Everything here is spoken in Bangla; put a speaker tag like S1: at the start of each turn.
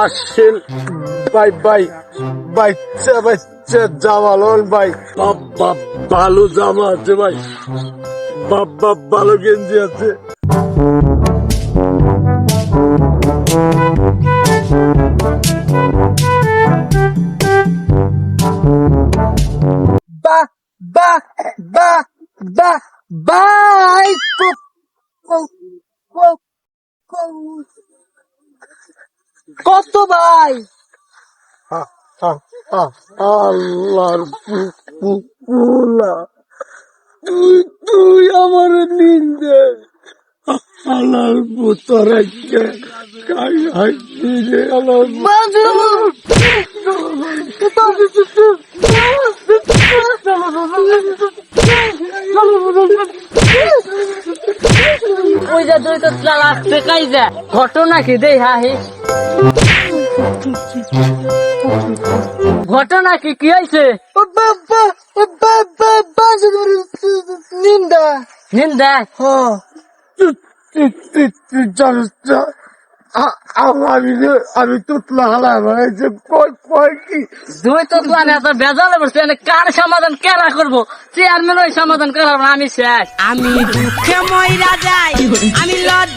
S1: আসেন ভাই ভাই বাচ্চা বাচ্চা জামা লন ভাই ভালো জামা আছে ভাই বাবা ভালো গেঞ্জি আছে।
S2: বা বা বা বা, বাই কো- কো- কো- কো- কত ভাই
S1: আল্লাহর পুলা তুই তুই আমার নিন্দে পুতর কাই আল্লাহর
S3: ওই যে দুই তো আসতে কাই যা। ঘটনা কি দেই হাহি? ঘটনা কি কি হয়েছে
S2: বা বা বাবা বা বা নিন্দা
S3: নিন্দা
S2: হ্যাঁ
S1: আমি যে- আমি তুতলা হালা মানে যে কয় কয় কি?
S3: দুই তো বেজালে এনে কার সমাধান কেরা করব? চেয়ারম্যান ওই সমাধান করার আমি শেষ।
S4: আমি দুঃখে যাই আমি যাই